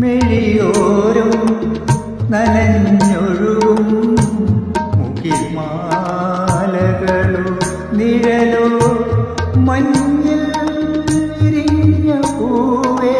മെഴിയോരും നനഞ്ഞൊഴുകും മുഖിമാലകളും നിഴലോ മഞ്ഞിൽ ഇരിഞ്ഞ പൂവേ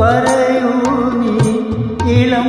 പറയൂ നീ ഇളം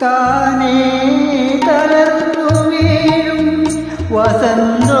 താനേ തളർന്നു വീഴും വസന്തോ